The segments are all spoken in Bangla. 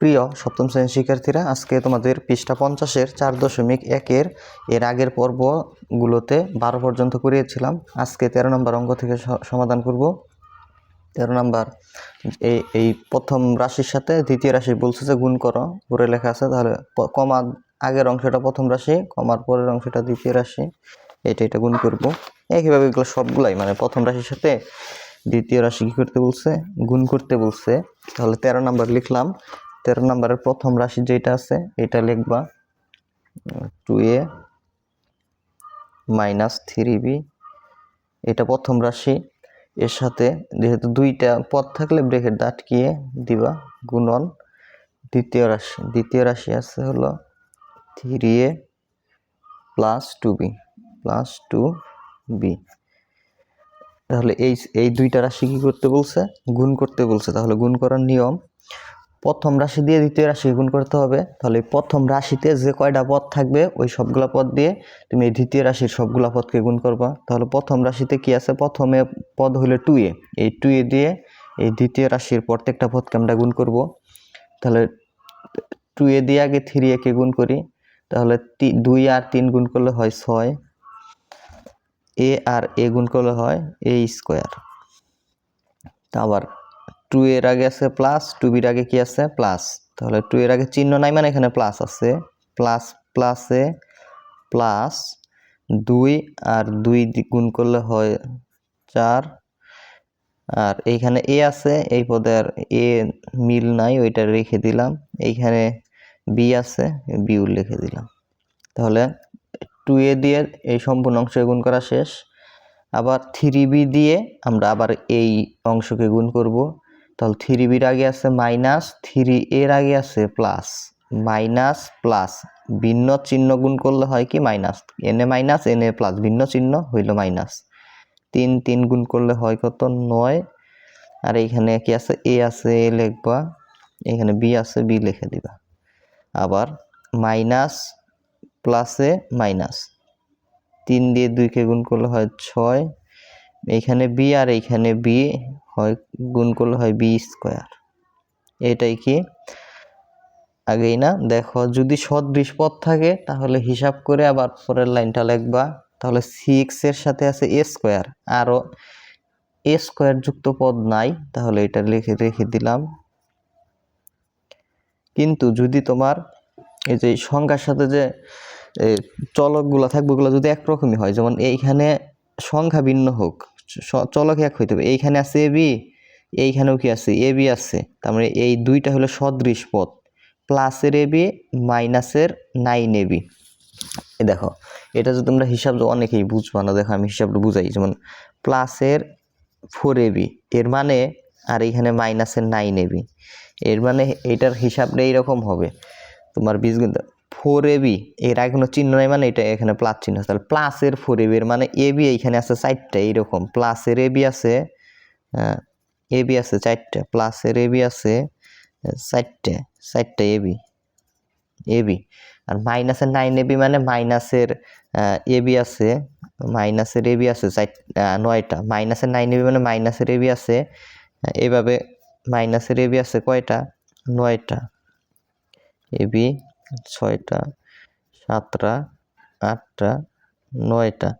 প্রিয় সপ্তম শ্রেণির শিক্ষার্থীরা, আজকে তোমাদের পৃষ্ঠা পঞ্চাশের চার দশমিক একের এর আগের পর্বগুলোতে বারো পর্যন্ত করিয়েছিলাম। আজকে তেরো নম্বর অঙ্ক থেকে সমাধান করব। তেরো নম্বর, এই এই প্রথম রাশির সাথে দ্বিতীয় রাশি বলছে যে গুণ করো, উপরে লেখা আছে, তাহলে কমা আগের অংশটা প্রথম রাশি, কমার পরের অংশটা দ্বিতীয় রাশি, এটা এটা গুণ করব। একইভাবে এগুলো সবগুলাই মানে প্রথম রাশির সাথে দ্বিতীয় রাশি কী করতে বলছে? গুণ করতে বলছে। তাহলে তেরো নাম্বার লিখলাম তেরো নাম্বারের প্রথম রাশি যেটা আছে, এটা লিখবা two A minus three B এটা প্রথম রাশি। এর সাথে যেহেতু দুইটা পদ থাকলে ব্রেকেট আটকিয়ে দিবা, গুণন। দ্বিতীয় রাশি দ্বিতীয় রাশি আছে হলো three A plus two B plus two B তাহলে এই এই দুইটা রাশি কি করতে বলছে? গুণ করতে বলছে। তাহলে গুণ করার নিয়ম প্রথম রাশি দিয়ে দ্বিতীয় রাশি গুণ করতে হবে। তাহলে প্রথম রাশিতে যে কয়টা পদ থাকবে, ওই সবগুলো পদ দিয়ে তুমি এই দ্বিতীয় রাশির সবগুলো পদকে গুণ করবা। তাহলে প্রথম রাশিতে কি আছে? প্রথমে পদ হলো টু এ এই টু এ দিয়ে এই দ্বিতীয় রাশির প্রত্যেকটা পদকে আমরা গুণ করব। তাহলে টু এ দিয়ে আগে থ্রি একে গুণ করি। তাহলে দুই আর তিন গুণ করলে হয় ছয়। এ আর এ গুণ করলে হয় এ স্কোয়ার আবার টু এর আগে আছে প্লাস টু বির আগে কি আছে? প্লাস তাহলে টু এর আগে চিহ্ন নাই মানে এখানে প্লাস আছে। প্লাস প্লাসে প্লাস দুই আর দুই গুণ করলে হয় চার। আর এইখানে এ আছে, এই পদে আর এ মিল নাই, ওইটা রেখে দিলাম। এইখানে বি আছে বিউ লিখে দিলাম। তাহলে টু এ দিয়ে এই সম্পূর্ণ অংশ গুণ করা শেষ। আবার থ্রি বি দিয়ে আমরা আবার এই অংশকে গুণ করব। তাহলে থ্রি বির আগে আছে মাইনাস থ্রি এর আগে আছে প্লাস মাইনাস প্লাস ভিন্ন চিহ্ন গুণ করলে হয় কি মাইনাস এনে মাইনাস এনে প্লাস ভিন্ন চিহ্ন হইল মাইনাস তিন তিন গুণ করলে হয় কত? নয়। আর এইখানে কি আছে? এ আছে এ লিখবা। এখানে বি আছে বি লিখে দিবা। আবার মাইনাস প্লাসে মাইনাস তিন দিয়ে দুইকে গুণ করলে হয় ছয়। এইখানে বি আর এইখানে বি হয়, গুণ করলে হয় বি স্কোয়ার এটাই কি? আগেই না? দেখো, যদি সদৃশ পদ থাকে, তাহলে হিসাব করে আবার পরের লাইনটা লিখবা। তাহলে সিক্স এর সাথে আছে এ স্কোয়ার আরও এ স্কোয়ার যুক্ত পদ নাই, তাহলে এটা লিখে, রেখে দিলাম। কিন্তু যদি তোমার এই যে সংখ্যার সাথে যে চলকগুলো থাকবে, ওগুলো যদি একরকমই হয়, যেমন এইখানে সংখ্যা ভিন্ন হোক চলক এক হইতে হবে? এইখানে আছে এ বি এইখানেও কি আছে? এ বি আছে। তার মানে এই দুইটা হলো সদৃশ পদ। প্লাসের এ বি মাইনাসের নাইন এ বি দেখো, এটা যদি তোমরা হিসাব অনেকেই বুঝবা না। দেখো, আমি হিসাবটা বুঝাই। যেমন প্লাসের ফোর এবি এর মানে আর এইখানে মাইনাসের নাইন এবি এর মানে এটার হিসাবটা এইরকম হবে। তোমার বীজগণিত ফোর এবি এর আগে কোনো চিহ্ন নাই মানে এটা এখানে প্লাস চিহ্ন আছে তাহলে প্লাসের ফোর এবি এর মানে এবি এইখানে আছে চারটা এইরকম প্লাসের এবি আছে এবি আছে চারটা প্লাসের এবি আছে আহ, চারটে চারটা এবি এবি আর মাইনাসের নাইন এবি মানে মাইনাসের এবি আছে মাইনাসের এবি আছে চার নয়টা মাইনাসের নাইন এবি মানে মাইনাসের এবি আছে আহ, এইভাবে মাইনাসের এবি আছে কয়টা নয়টা এবি ছয়টা, সাতটা, আটটা, নয়টা।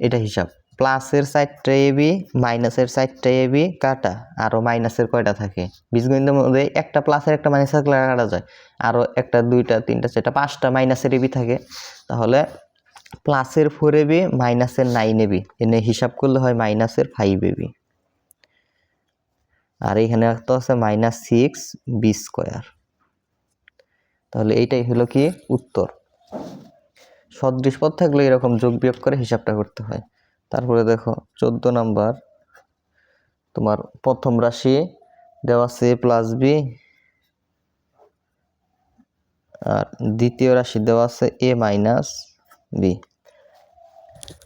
এটা হিসাব। প্লাসের চারটা এবি মাইনাসের চারটা এবি কাটা। আরও মাইনাসের কয়টা থাকে? বীজগণিতের মধ্যে একটা প্লাসের একটা মাইনাস থাকলে কাটা যায়। আরও একটা, দুইটা, তিনটা, চারটা, পাঁচটা মাইনাসের এবি থাকে। তাহলে প্লাসের ফোর এবি মাইনাসের নাইন এবি এনে হিসাব করলে হয় মাইনাসের ফাইভ এবি আর এখানে তো আছে মাইনাস সিক্স বি স্কোয়ার তাহলে এইটাই হলো কি উত্তর। সদৃশ পদ থাকলে এরকম যোগ বিয়োগ করে হিসাবটা করতে হয়। তারপরে দেখো, চোদ্দ নাম্বার, তোমার প্রথম রাশি দেওয়া আছে প্লাস বি আর দ্বিতীয় রাশি দেওয়া আছে এ মাইনাস বি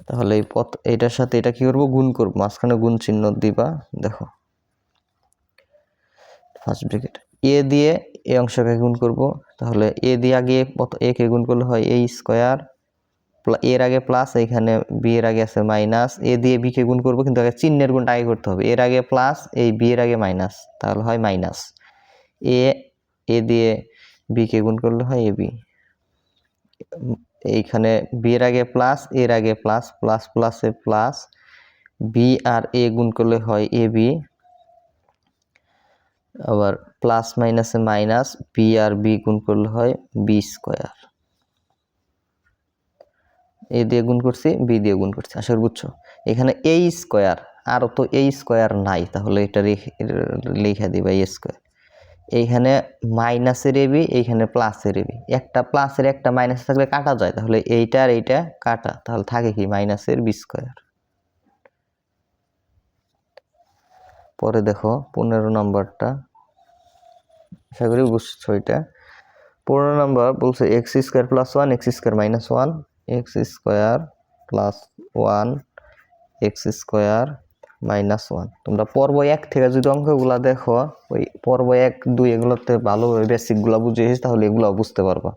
তাহলে এই পথ এটার সাথে এটা কি করব? গুণ করব। মাঝখানে গুণ চিহ্ন দিবা, দেখো। ফার্স্ট ব্রেকেট এ দিয়ে এ অংশকে গুণ করব। তাহলে এ দিয়ে আগে এ কে গুণ করলে হয় এ স্কোয়ার এর আগে প্লাস, এখানে বি এর আগে আছে মাইনাস। এ দিয়ে বি কে গুণ করব, কিন্তু আগে চিহ্নের গুণটা আগে করতে হবে। এর আগে প্লাস, এই বি এর আগে মাইনাস। তাহলে হয় মাইনাস। এ এ দিয়ে বি কে গুণ করলে হয় এ বি। এইখানে বি এর আগে প্লাস এর আগে প্লাস প্লাস, প্লাসে প্লাস। বি আর এ গুণ করলে হয় এ বি। আবার প্লাস মাইনাসে মাইনাস বি আর বি গুণ করলে হয় বি স্কোয়ার এ দিয়ে গুণ করছি বি দিয়ে গুণ করছি, আশা করি বুঝছ? এখানে এ স্কোয়ার আর তো এ স্কোয়ার নাই, তাহলে এটা লিখে দিবা এ স্কোয়ার এইখানে মাইনাসের এবি এইখানে প্লাসের এবি একটা প্লাসের একটা মাইনাস থাকলে কাটা যায়, তাহলে এইটা আর এইটা কাটা, তাহলে থাকে কি? মাইনাসের বি স্কোয়ার পরে দেখো পনেরো নম্বরটা। আশা করি বুঝছ এটা। পনেরো নম্বর বলছে x square plus one, x square minus one, x square plus one, x square minus one. তোমরা পর্ব এক থেকে যদি অঙ্কগুলো দেখো, ওই পর্ব এক, দুই এগুলোতে ভালোভাবে বেসিকগুলো বুঝিয়েছিস তাহলে এগুলো বুঝতে পারবা।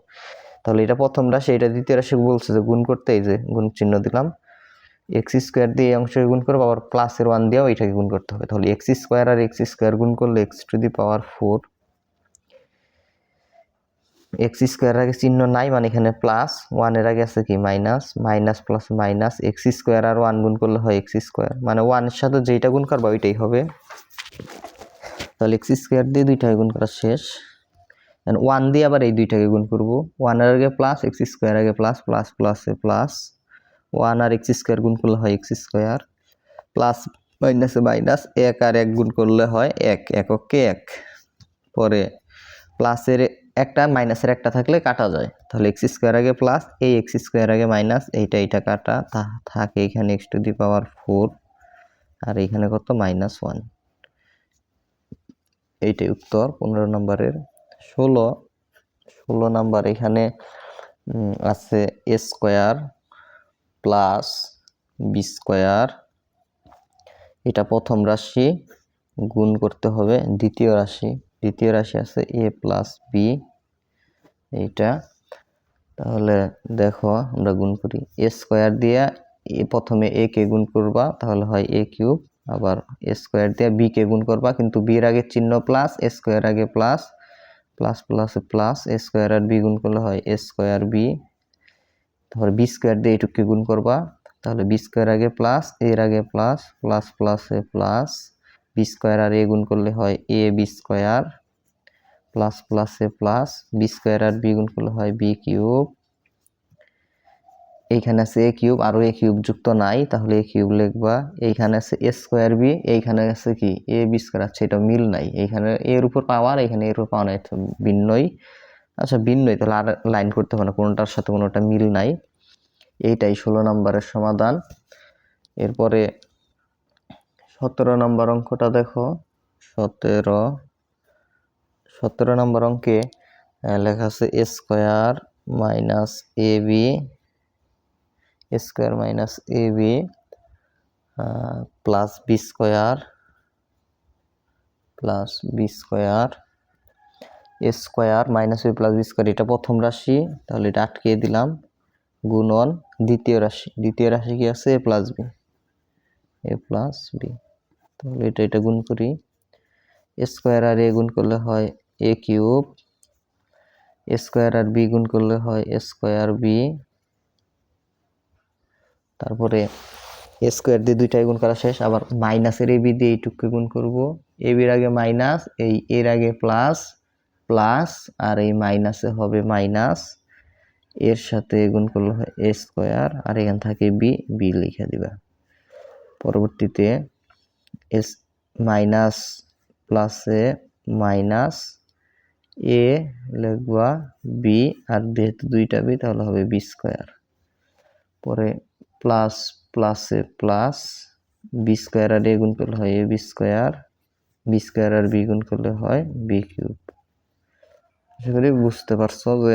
তাহলে এটা প্রথম রাশি এটা দ্বিতীয় রাশি বলছে যে গুণ করতে এই যে গুণ চিহ্ন দিলাম। এক্স স্কোয়ার দিয়ে এই অংশকে গুণ করব, আবার প্লাসের ওয়ান দিয়েও এটাকে গুণ করতে হবে। তাহলে এক্স স্কোয়ার আর এক্স স্কোয়ার গুণ করলে x to the power four x square আগে চিহ্ন নাই মানে এখানে প্লাস ওয়ানের আগে আছে কি? Minus minus plus minus x square আর ওয়ান গুণ করলে হয় এক্স স্কোয়ার মানে ওয়ানের সাথে যেটা গুণ করব, ওইটাই হবে। তাহলে এক্স স্কোয়ার দিয়ে দুইটাকে গুণ করা শেষ। ওয়ান দিয়ে আবার এই দুইটাকে গুণ করব। ওয়ানের আগে প্লাস এক্স স্কোয়ার আগে প্লাস প্লাস প্লাসে প্লাস ওয়ান আর এক্স স্কোয়ার গুণ করলে হয় এক্স স্কোয়ার প্লাস মাইনাসে মাইনাস এক আর এক গুণ করলে হয় এক এককে এক। পরে প্লাসের একটা, মাইনাসের একটা থাকলে কাটা যায়। তাহলে এক্স স্কোয়ার আগে প্লাস, এই এক্স স্কোয়ার আগে মাইনাস, এইটা এইটা কাটা থাকে এখানে x to the power four, আর এখানে কত? Minus one. এইটাই উত্তর পনেরো নম্বরের। ষোলো ষোলো নাম্বার এখানে আছে A square plus B square, এটা প্রথম রাশি, গুণ করতে হবে দ্বিতীয় রাশি। দ্বিতীয় রাশি আছে এ প্লাস বি, এইটা। তাহলে দেখো, আমরা গুণ করি। এ স্কোয়ার দিয়ে প্রথমে এ কে গুণ করবা, তাহলে হয় এ কিউব। আবার এ স্কোয়ার দিয়ে বি কে গুণ করবা, কিন্তু বির আগে চিহ্ন প্লাস, এ স্কোয়ার আগে plus. Plus plus plus, A square R B গুণ করলে হয় এ স্কোয়ার বি। তারপরে বি স্কোয়ার দিয়ে এইটুকু গুণ করবা, তাহলে বি স্কোয়ার আগে প্লাস এর আগে প্লাস প্লাস প্লাসে প্লাস বি স্কোয়ার আর এ গুণ করলে হয় এ বি স্কোয়ার প্লাস প্লাসে প্লাস বি স্কোয়ার আর বি গুণ করলে হয় বি কিউব এইখানে আছে এ কিউব আরও এ কিউব যুক্ত নাই, তাহলে এ কিউব লিখবা, এইখানে আছে এ স্কোয়ার বি এইখানে আছে কি? এ বি স্কোয়ার আছে এটা মিল নাই, এইখানে এর উপর পাওয়ার এখানে এর উপর পাওয়া নাই ভিন্নই। আচ্ছা ভিন্নই। তাহলে আর লাইন করতে হবে না, কোনোটার সাথে কোনোটা মিল নাই। এইটাই ষোলো নম্বরের সমাধান। এরপরে সতেরো নম্বর অঙ্কটা দেখো। সতেরো সতেরো নম্বর অঙ্কে লেখা আছে A square minus A B square minus A B plus B square plus B square A square minus B plus B square, এটা প্রথম রাশি, তাহলে এটা আটকিয়ে দিলাম। গুণন দ্বিতীয় রাশি দ্বিতীয় রাশি কি আছে? A plus B. A plus B. তাহলে এটা এটা গুণ করি। এ স্কোয়ার আর এ গুণ করলে হয় এ কিউব। এ স্কোয়ার আর বি গুণ করলে হয় এ স্কোয়ার বি। তারপরে এ স্কোয়ার দিয়ে দুইটাই গুণ করা শেষ, আবার মাইনাসের এ বি দিয়ে এইটুকু গুণ করব। এ বির আগে মাইনাস, এই এর আগে প্লাস প্লাস আর এই মাইনাসে হবে মাইনাস, এর সাথে গুণ করলে হয় এ স্কোয়ার আর এখান থাকে বি বি লিখে দিবা। পরবর্তীতে এস মাইনাস প্লাসে মাইনাস এ লিখবা বি আর যেহেতু দুইটা বি তাহলে হবে বি স্কোয়ার পরে প্লাস প্লাসে প্লাস বি স্কোয়ার আর এ গুণ করলে হয় A B square B square R B গুণ করলে হয় বি কিউব আশা করি বুঝতে পারছ যে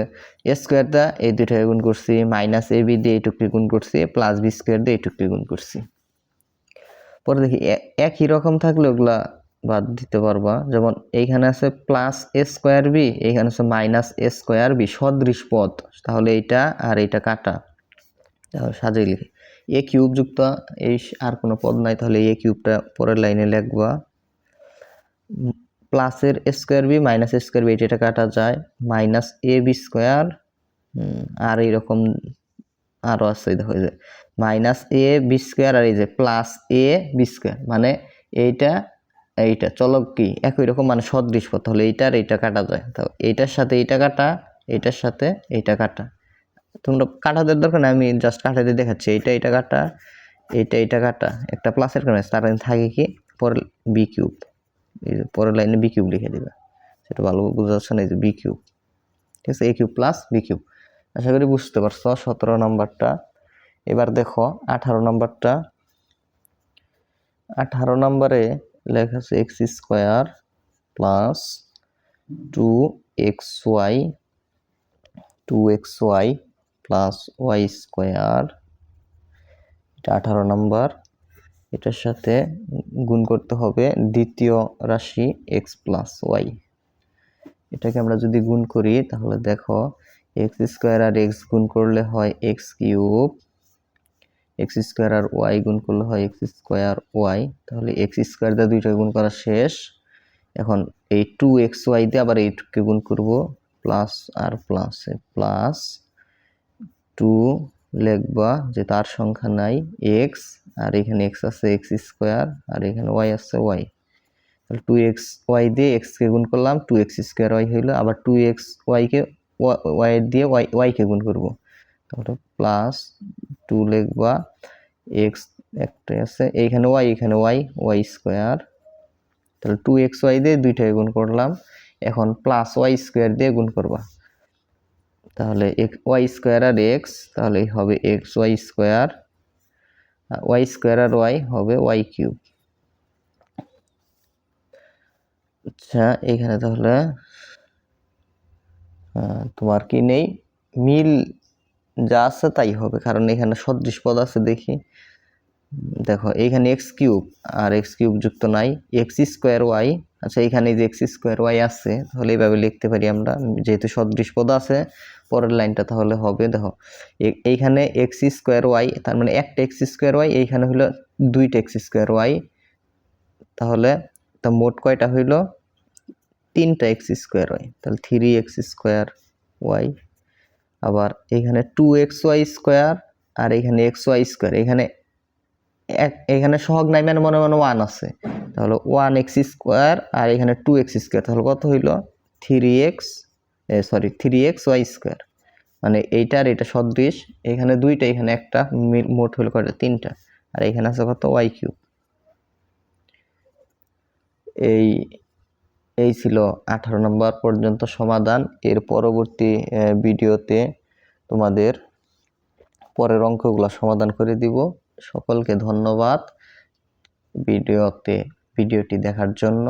এ স্কোয়ার স্কোয়ারটা এই দুইটাকে গুণ করছি মাইনাস এ বি দিয়ে এইটুকু গুণ করছি প্লাস বি স্কোয়ার দিয়ে এইটুকু গুণ করছি। পরে দেখি একই রকম থাকলে ওগুলা বাদ দিতে পারবা। যেমন এইখানে আছে প্লাস এ স্কোয়ার বি এইখানে আছে মাইনাস এ স্কোয়ার বি সদৃশ পদ। তাহলে এইটা আর এইটা কাটা। সাজিয়ে লিখি। এ কিউব যুক্ত, এই আর কোনো পদ নাই, তাহলে এ কিউবটা পরের লাইনে লিখবা। প্লাসের square B minus square B, এটা কাটা যায়। মাইনাস এ বি স্কোয়ার আর এইরকম আরও আছে দেখো যে মাইনাস এ বি স্কোয়ার আর এই যে প্লাস এ বি স্কোয়ার মানে এইটা এইটা চলক কি, একই রকম মানে সদৃশ পথ হলে এইটা আর এইটা কাটা যায়। তো এইটার সাথে এইটা কাটা, এইটার সাথে এইটা কাটা। তোমরা কাটাতে দরকার না আমি জাস্ট কাটাতে দেখাচ্ছি, এইটা এইটা কাটা, এইটা এইটা কাটা। একটা প্লাসের কারণে তার মানে থাকে কি পরে বি কিউব। এই যে পরের লাইনে বি কিউব লিখে দিবা। সেটা ভালো বোঝা যাচ্ছে না, এই যে বি কিউব ঠিক আছে A cube plus B cube আশা করি বুঝতে পারছ, সতেরো নম্বরটা। এবার দেখো, আঠারো নম্বরটা। আঠারো নম্বরে লেখা আছে x square plus two x y two x y plus y square এটা আঠারো নম্বর। এটার সাথে গুণ করতে হবে দ্বিতীয় রাশি এক্স প্লাস ওয়াই এটাকে আমরা যদি গুণ করি, তাহলে দেখো এক্স স্কোয়ার আর এক্স গুণ করলে হয় এক্স কিউব এক্স স্কোয়ার আর ওয়াই গুণ করলে হয় এক্স স্কোয়ার ওয়াই তাহলে এক্স স্কোয়ার দিয়ে দুইটা গুণ করা শেষ। এখন এই টু এক্স ওয়াই দিয়ে আবার এইটুকে গুণ করব প্লাস আর প্লাস প্লাস টু লিখবা যে তার সংখ্যা নাই এক্স আর এখানে এক্স আছে এক্স স্কোয়ার, আর এখানে ওয়াই আছে ওয়াই তাহলে টু এক্স ওয়াই দিয়ে এক্সকে গুণ করলাম টু এক্স স্কোয়ার ওয়াই হইল, আবার টু এক্স ওয়াইকে ওয়াই দিয়ে ওয়াই ওয়াইকে গুণ করব। তাহলে প্লাস টু লিখবা এক্স একটাই আছে, এইখানে ওয়াই এখানে ওয়াই ওয়াই স্কোয়ার। তাহলে টু এক্স ওয়াই দিয়ে দুইটাই গুণ করলাম, এখন প্লাস ওয়াই স্কোয়ার দিয়ে গুণ করবা। তাহলে ওয়াই স্কোয়ার আর এক্স তাহলে হবে x y square. Y square আর ওয়াই হবে ওয়াই কিউব। আচ্ছা এখানে তাহলে তোমার কি নেই? মিল যা আছে তাই হবে, কারণ এখানে সদৃশ পদ আছে দেখি। দেখো, এখানে এক্স কিউব, আর এক্স কিউব যুক্ত নাই এক্স স্কোয়ার ওয়াই আচ্ছা এখানে যে এক্স স্কোয়ার ওয়াই আছে, তাহলে এইভাবে লিখতে পারি আমরা, যেহেতু সদৃশ পদ আছে, পরের লাইনটা তাহলে হবে, দেখো এইখানে এক্স স্কোয়ার ওয়াই তার মানে একটা এক্স স্কোয়ার ওয়াই এইখানে হলো দুইটা এক্স স্কোয়ার ওয়াই তাহলে তা মোট কয়টা হইল? তিনটা এক্স স্কোয়ার ওয়াই তাহলে থ্রি এক্স স্কোয়ার ওয়াই আবার এখানে টু এক্স ওয়াই স্কোয়ার আর এখানে এক্স ওয়াই স্কোয়ার এখানে এখানে সহগ নাই মানে মনে মনে ওয়ান আছে। তাহলে ওয়ান এক্স স্কোয়ার আর এখানে টু এক্স স্কোয়ার তাহলে কত হইল? Three x sorry three x y square মানে এইটা আর এটা সদৃশ। এখানে দুইটা, এখানে একটা মোট হইল কয়টা? তিনটা। আর এখানে আছে কত? ওয়াই কিউব এই এই ছিল আঠারো নম্বর পর্যন্ত সমাধান। এর পরবর্তী ভিডিওতে তোমাদের পরের অঙ্কগুলো সমাধান করে দিব। সকলকে ধন্যবাদ ভিডিওতে ভিডিওটি দেখার জন্য।